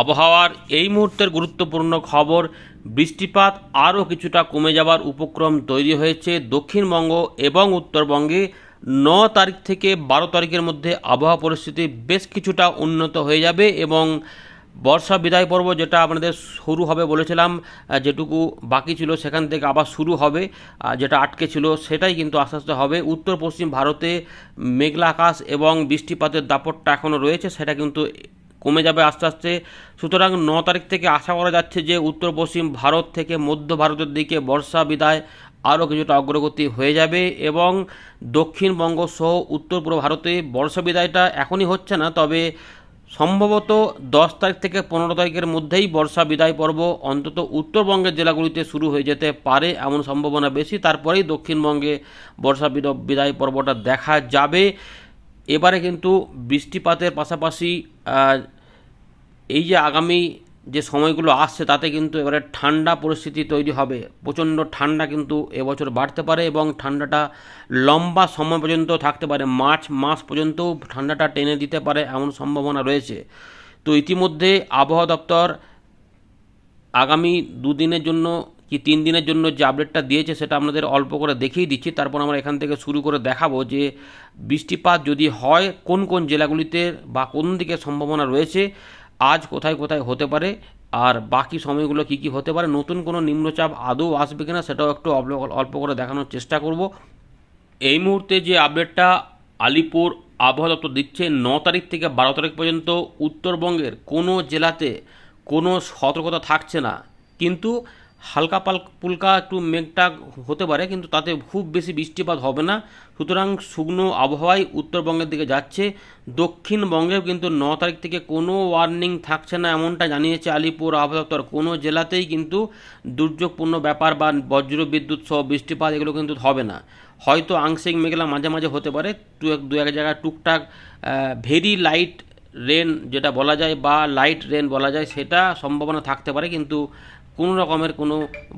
আবহাওয়ার এই মুহূর্তের গুরুত্বপূর্ণ খবর, বৃষ্টিপাত আরও কিছুটা কমে যাবার উপক্রম তৈরি হয়েছে দক্ষিণবঙ্গ এবং উত্তরবঙ্গে। ন তারিখ থেকে বারো তারিখের মধ্যে আবহাওয়া পরিস্থিতি বেশ কিছুটা উন্নত হয়ে যাবে এবং বর্ষা বিদায় পর্ব যেটা আপনাদের শুরু হবে বলেছিলাম যেটুকু বাকি ছিল সেখান থেকে আবার শুরু হবে যেটা আটকে ছিল সেটাই কিন্তু আস্তে আস্তে হবে। উত্তর পশ্চিম ভারতে মেঘলা আকাশ এবং বৃষ্টিপাতের দাপটটা এখনও রয়েছে, সেটা কিন্তু কমে যাবে আস্তে আস্তে। সুতরাং ন তারিখ থেকে আশা করা যাচ্ছে যে উত্তর পশ্চিম ভারত থেকে মধ্য ভারতের দিকে বর্ষা বিদায় আরও কিছুটা অগ্রগতি হয়ে যাবে এবং দক্ষিণবঙ্গ সহ উত্তর পূর্ব ভারতে বর্ষা বিদায়টা এখনই হচ্ছে না, তবে সম্ভবত দশ তারিখ থেকে পনেরো তারিখের মধ্যেই বর্ষা বিদায় পর্ব অন্তত উত্তরবঙ্গের জেলাগুলিতে শুরু হয়ে যেতে পারে এমন সম্ভাবনা বেশি। তারপরেই দক্ষিণবঙ্গে বর্ষা বিদ- বিদায় পর্বটা দেখা যাবে। এবারে কিন্তু বৃষ্টিপাতের পাশাপাশি এই যে আগামী যে সময়গুলো আসছে, তাতে কিন্তু এবারে ঠান্ডা পরিস্থিতি তৈরি হবে। প্রচণ্ড ঠান্ডা কিন্তু এবছর বাড়তে পারে এবং ঠান্ডাটা লম্বা সময় পর্যন্ত থাকতে পারে। মার্চ মাস পর্যন্ত ঠান্ডাটা টেনে দিতে পারে এমন সম্ভাবনা রয়েছে। তো ইতিমধ্যে আবহাওয়া দপ্তর আগামী দুদিনের জন্য কি তিন দিনের জন্য যে আপডেটটা দিয়েছে সেটা আপনাদের অল্প করে দেখিয়ে দিচ্ছি। তারপর আমরা এখান থেকে শুরু করে দেখাবো যে বৃষ্টিপাত যদি হয়, কোন কোন জেলাগুলিতে বা কোন দিকে সম্ভাবনা রয়েছে, আজ কোথায় কোথায় হতে পারে, আর বাকি সময়গুলো কি কি হতে পারে, নতুন কোনো নিম্নচাপ আদৌ আসবে কিনা সেটাও একটু অল্প- করে দেখানোর চেষ্টা করব। এই মুহূর্তে যে আপডেটটা আলিপুর আবহাওয়া দপ্তর দিচ্ছে, ন তারিখ থেকে বারো তারিখ পর্যন্ত উত্তরবঙ্গের কোনো জেলাতে কোনো সতর্কতা থাকছে না। কিন্তু হালকা পাল পুলকা একটু মেঘটা হতে পারে, কিন্তু তাতে খুব বেশি বৃষ্টিপাত হবে না। সুতরাং শুকনো আবহাওয়াই উত্তরবঙ্গের দিকে যাচ্ছে। দক্ষিণবঙ্গেও কিন্তু ন তারিখ থেকে কোনো ওয়ার্নিং থাকছে না এমনটা জানিয়েছে আলিপুর আবহাওয়া দপ্তর। কোনো জেলাতেই কিন্তু দুর্যোগপূর্ণ ব্যাপার বা বজ্র বিদ্যুৎ সহ বৃষ্টিপাত এগুলো কিন্তু হবে না। হয়তো আংশিক মেঘলা মাঝে মাঝে হতে পারে দু এক দু এক জায়গায় টুকটাক ভেরি লাইট রেন যেটা বলা যায় বা লাইট রেন বলা যায়, সেটা সম্ভাবনা থাকতে পারে, কিন্তু কোনো রকমের কোনো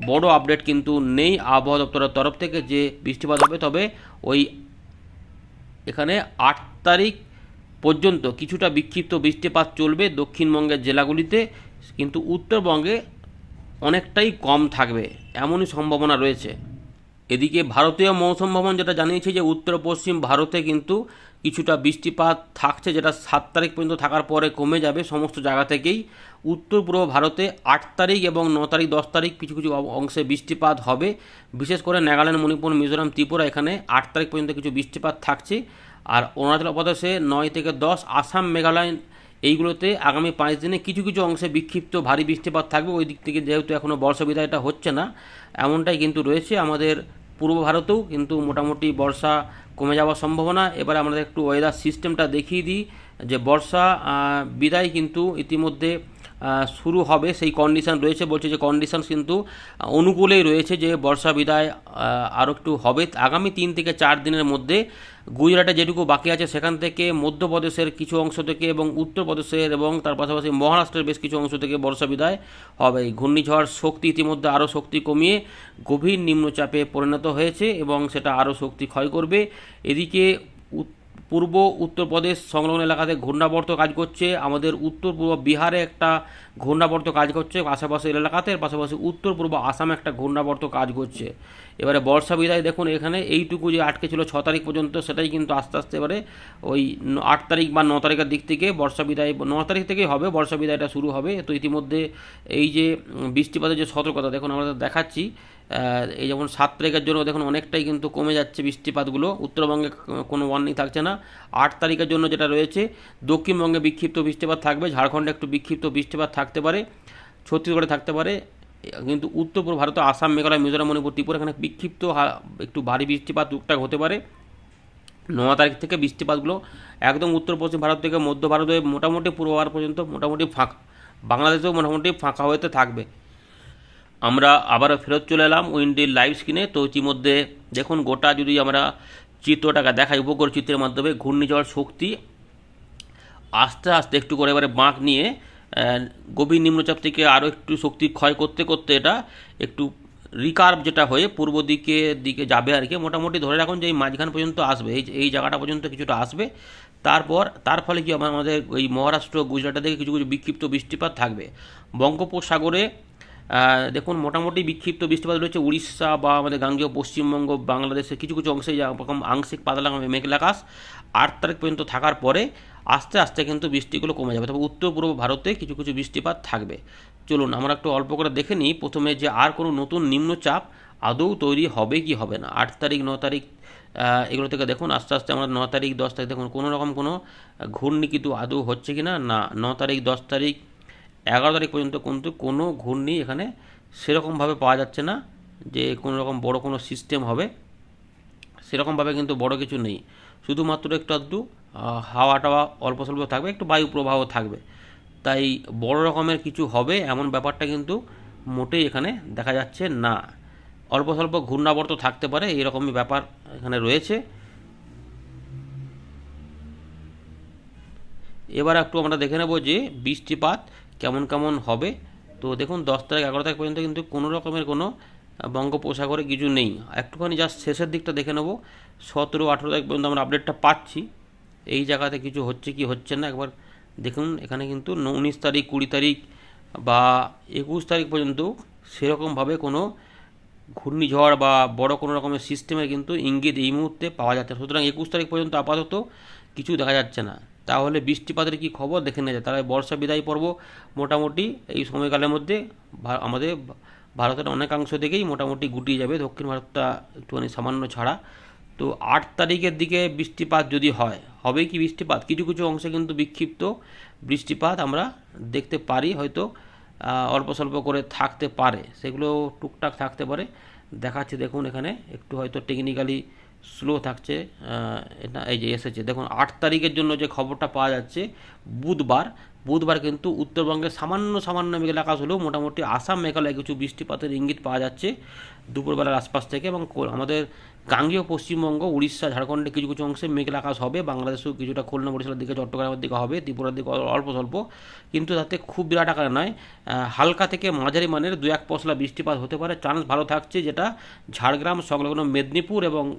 বড় আপডেট কিন্তু নেই আবহাওয়া দপ্তরের তরফ থেকে যে বৃষ্টিপাত হবে, তবে ওই এখানে আট তারিখ পর্যন্ত কিছুটা বিক্ষিপ্ত বৃষ্টিপাত চলবে দক্ষিণবঙ্গের জেলাগুলিতে, কিন্তু উত্তরবঙ্গে অনেকটাই কম থাকবে এমনই সম্ভাবনা রয়েছে। এদিকে ভারতীয় মৌসুম ভবন যেটা জানিয়েছে যে উত্তর পশ্চিম ভারতে কিন্তু কিছুটা বৃষ্টিপাত থাকছে, যেটা সাত তারিখ পর্যন্ত থাকার পরে কমে যাবে সমস্ত জায়গা থেকেই। উত্তর পূর্ব ভারতে আট তারিখ এবং ন তারিখ, দশ তারিখ কিছু কিছু অংশে বৃষ্টিপাত হবে। বিশেষ করে নাগাল্যান্ড, মণিপুর, মিজোরাম, ত্রিপুরা এখানে আট তারিখ পর্যন্ত কিছু বৃষ্টিপাত থাকছে। আর অরুণাচল প্রদেশে নয় থেকে দশ, আসাম, মেঘালয় এইগুলোতে আগামী পাঁচ দিনে কিছু কিছু অংশে বিক্ষিপ্ত ভারী বৃষ্টিপাত থাকবে। ওই দিক থেকে যেহেতু এখনও বর্ষা বিদায়টা হচ্ছে না, এমনটাই কিন্তু রয়েছে আমাদের পূর্ব ভারতেও। কিন্তু মোটামুটি বর্ষা কমে যাওয়ার সম্ভাবনা। এবারে আমাদের একটু ওয়েদার সিস্টেমটা দেখিয়ে দিই। যে বর্ষা বিদায় কিন্তু ইতিমধ্যে শুরু হবে। সেই কন্ডিশন রয়েছে, বলছে যে কন্ডিশন কিন্তু অনুকূলেই রয়েছে যে বর্ষা, বিদায় আরও একটু হবে। আগামী তিন থেকে চার দিনের মধ্যে গুজরাটে যেটুকু বাকি আছে, সেখান থেকে মধ্যপ্রদেশের কিছু অংশ থেকে এবং উত্তরপ্রদেশের এবং তার পাশাপাশি মহারাষ্ট্রের বেশ কিছু অংশ থেকে বর্ষা, বিদায় হবে। ঘূর্ণিঝড় শক্তি ইতিমধ্যে আরও শক্তি কমিয়ে গভীর নিম্নচাপে পরিণত হয়েছে এবং সেটা আরও শক্তি ক্ষয় করবে। এদিকে পূর্ব উত্তরপ্রদেশ সংলগ্ন এলাকাতে ঘূর্ণাবর্ত কাজ করছে। আমাদের উত্তর পূর্ব বিহারে একটা ঘূর্ণাবর্ত কাজ করছে আশেপাশের এলাকাতে, পাশাপাশি উত্তর পূর্ব আসামে একটা ঘূর্ণাবর্ত কাজ করছে। এবারে বর্ষা বিদায়, দেখুন এখানে এইটুকু যে আটকে ছিল ছ তারিখ পর্যন্ত, সেটাই কিন্তু আস্তে আস্তে এবারে ওই আট তারিখ বা ন তারিখের দিক থেকে বর্ষা বিদায়, ন তারিখ থেকেই হবে, বর্ষা বিদায়টা শুরু হবে। তো ইতিমধ্যে এই যে বৃষ্টিপাতের যে সতর্কতা, দেখুন আমরা দেখাচ্ছি। এই যেমন সাত তারিখের জন্য দেখুন অনেকটাই কিন্তু কমে যাচ্ছে বৃষ্টিপাতগুলো। উত্তরবঙ্গে কোনো ওয়ার্নিং থাকছে না। আট তারিখের জন্য যেটা রয়েছে, দক্ষিণবঙ্গে বিক্ষিপ্ত বৃষ্টিপাত থাকবে। ঝাড়খণ্ডে একটু বিক্ষিপ্ত বৃষ্টিপাত থাকতে পারে, ছত্তিশগড়ে থাকতে পারে। কিন্তু উত্তর পূর্ব ভারতে, আসাম, মেঘালয়, মিজোরাম, মণিপুর, ত্রিপুরা এখানে বিক্ষিপ্ত একটু ভারী বৃষ্টিপাত টুকটাক হতে পারে। ন তারিখ থেকে বৃষ্টিপাতগুলো একদম উত্তর পশ্চিম ভারত থেকে মধ্য ভারতে মোটামুটি পূর্ব ভারত পর্যন্ত মোটামুটি ফাঁকা। বাংলাদেশেও মোটামুটি ফাঁকা হতে থাকবে। আমরা আবারও ফেরত চলে এলাম উইন্ডির লাইভ স্ক্রিনে তো ইতিমধ্যে দেখুন, গোটা যদি আমরা চিত্রটাকে দেখাই উপকর চিত্রের মাধ্যমে ঘূর্ণিঝড় শক্তি আস্তে আস্তে একটু করে এবারে বাঁক নিয়ে গভীর নিম্নচাপ থেকে আরও একটু শক্তি ক্ষয় করতে করতে এটা একটু রিকার্ভ যেটা হয়ে পূর্ব দিকে দিকে যাবে আর কি। মোটামুটি ধরে রাখুন যে এই মাঝখান পর্যন্ত আসবে, এই এই জায়গাটা পর্যন্ত কিছুটা আসবে। তারপর, তার ফলে কি আমাদের এই মহারাষ্ট্র, গুজরাটের দিকে কিছু কিছু বিক্ষিপ্ত বৃষ্টিপাত থাকবে। বঙ্গোপসাগরে দেখুন, মোটামুটি বিক্ষিপ্ত বৃষ্টিপাত রয়েছে উড়িষ্যা বা আমাদের গাঙ্গেয় পশ্চিমবঙ্গ, বাংলাদেশের কিছু কিছু অংশে যেরকম আংশিক পাতলা মেঘলা আকাশ। আট তারিখ পর্যন্ত থাকার পরে আস্তে আস্তে কিন্তু বৃষ্টিগুলো কমে যাবে। তবে উত্তর পূর্ব ভারতে কিছু কিছু বৃষ্টিপাত থাকবে। চলুন, আমরা একটু অল্প করে দেখে নিই। প্রথমে যে আর কোনো নতুন নিম্নচাপ আদৌ তৈরি হবে কি হবে না? আট তারিখ, ন তারিখ এগুলো থেকে দেখুন, আস্তে আস্তে আমরা ন তারিখ, দশ তারিখ দেখুন, কোনো রকম কোনো ঘূর্ণি কিন্তু আদৌ হচ্ছে কি না? না, ন তারিখ, দশ তারিখ এগারো তারিখ পর্যন্ত কিন্তু কোনো ঘূর্ণি এখানে সেরকমভাবে পাওয়া যাচ্ছে না যে কোনো রকম বড় কোনো সিস্টেম হবে। সেরকমভাবে কিন্তু বড় কিছু নেই। শুধুমাত্র একটু আধটু হাওয়া টাওয়া অল্প স্বল্প থাকবে, একটু বায়ু প্রবাহ থাকবে। তাই বড় রকমের কিছু হবে এমন ব্যাপারটা কিন্তু মোটেই এখানে দেখা যাচ্ছে না। অল্প স্বল্প ঘূর্ণাবর্ত থাকতে পারে, এরকমই ব্যাপার এখানে রয়েছে। এবার একটু আমরা দেখে নেব যে বৃষ্টিপাত কেমন কেমন হবে, তো দেখুন দশ তারিখ এগারো তারিখ পর্যন্ত কিন্তু কোনো রকমের কোনো বঙ্গোপসাগরে কিছু নেই। একটুখানি জাস্ট শেষের দিকটা দেখে নেব। সতেরো, আঠেরো তারিখ পর্যন্ত আমরা আপডেটটা পাচ্ছি। এই জায়গাতে কিছু হচ্ছে কি হচ্ছে না, একবার দেখুন, এখানে কিন্তু উনিশ তারিখ, কুড়ি তারিখ বা একুশ তারিখ পর্যন্ত সেরকমভাবে কোনো ঘূর্ণিঝড় বা বড় কোনো রকমের সিস্টেমের কিন্তু ইঙ্গিত এই মুহূর্তে পাওয়া যাচ্ছে না। সুতরাং একুশ তারিখ পর্যন্ত আপাতত কিছু দেখা যাচ্ছে না। তাহলে বৃষ্টিপাতের কি খবর? দেখে নেওয়া যায় তাহলে বর্ষা বিদায় পর্ব মোটামুটি এই সময়কালের মধ্যে আমাদের ভারতের অনেকাংশ থেকেই মোটামুটি গুটিয়ে যাবে। দক্ষিণ ভারতটা একটুখানি সামান্য ছাড়া। তো আট তারিখের দিকে বৃষ্টিপাত যদি হয়, হবে কি বৃষ্টিপাত? কিছু কিছু অংশে কিন্তু বিক্ষিপ্ত বৃষ্টিপাত আমরা দেখতে পারি। হয়তো অল্প স্বল্প করে থাকতে পারে। সেগুলো টুকটাক থাকতে পারে। দেখাচ্ছে, দেখুন এখানে একটু হয়তো টেকনিক্যালি স্লো থাকছে এটা এই যে এসেছে। দেখুন, আট তারিখের জন্য যে খবরটা পাওয়া যাচ্ছে, বুধবার বুধবার কিন্তু উত্তরবঙ্গে সামান্য সামান্য মেঘলা আকাশ হলেও মোটামুটি আসাম মেঘালয় কিছু বৃষ্টিপাতের ইঙ্গিত পাওয়া যাচ্ছে দুপুরবেলার আশপাশ থেকে এবং আমাদের গাঙ্গেয় পশ্চিমবঙ্গ, উড়িষ্যা ঝাড়খণ্ডে কিছু কিছু অংশে মেঘলা আকাশ হবে, বাংলাদেশেও কিছুটা খুলনা বরিশালের দিকে, চট্টগ্রামের দিকে হবে, ত্রিপুরার দিকে অল- অল্প স্বল্প, কিন্তু তাতে খুব বিরাট আকারে নয়। হালকা থেকে মাঝারি মানের দু এক পশলা বৃষ্টিপাত হতে পারে। চান্স ভালো থাকছে যেটা ঝাড়গ্রাম, সংলগ্ন মেদিনীপুর এবং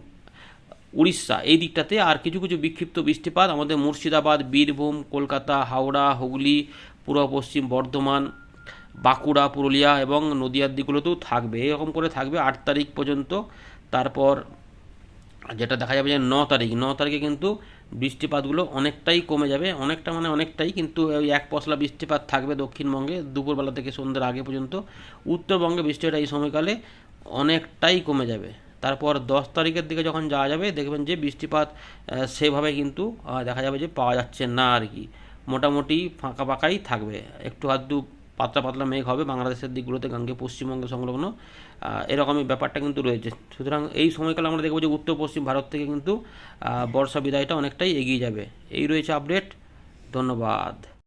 উড়িষ্যা। এই দিকটাতে আর কিছু কিছু বিক্ষিপ্ত বৃষ্টিপাত, আমাদের মুর্শিদাবাদ, বীরভূম, কলকাতা, হাওড়া, হুগলি, পূর্ব পশ্চিম বর্ধমান, বাঁকুড়া, পুরুলিয়া এবং নদিয়ার দিকগুলোতেও থাকবে, এরকম করে থাকবে আট তারিখ পর্যন্ত। তারপর যেটা দেখা যাবে যে ন তারিখ, ন তারিখে কিন্তু বৃষ্টিপাতগুলো অনেকটাই কমে যাবে, অনেকটা মানে অনেকটাই, কিন্তু ওই এক পশলা বৃষ্টিপাত থাকবে দক্ষিণবঙ্গে দুপুরবেলা থেকে সন্ধ্যের আগে পর্যন্ত। উত্তরবঙ্গে বৃষ্টিটা এই সময়কালে অনেকটাই কমে যাবে। তারপর দশ তারিখের দিকে যখন যাওয়া যাবে, দেখবেন যে বৃষ্টিপাত সেভাবে কিন্তু দেখা যাবে যে পাওয়া যাচ্ছে না আর কি। মোটামুটি ফাঁকা ফাঁকাই থাকবে। একটু আধটু পাতলা পাতলা মেঘ হবে বাংলাদেশের দিকগুলোতে, গাঙ্গে পশ্চিমবঙ্গ সংলগ্ন। এরকমই ব্যাপারটা কিন্তু রয়েছে। সুতরাং এই সময়কালে আমরা দেখব যে উত্তর পশ্চিম ভারত থেকে কিন্তু বর্ষা বিদায়টা অনেকটাই এগিয়ে যাবে। এই রয়েছে আপডেট। ধন্যবাদ।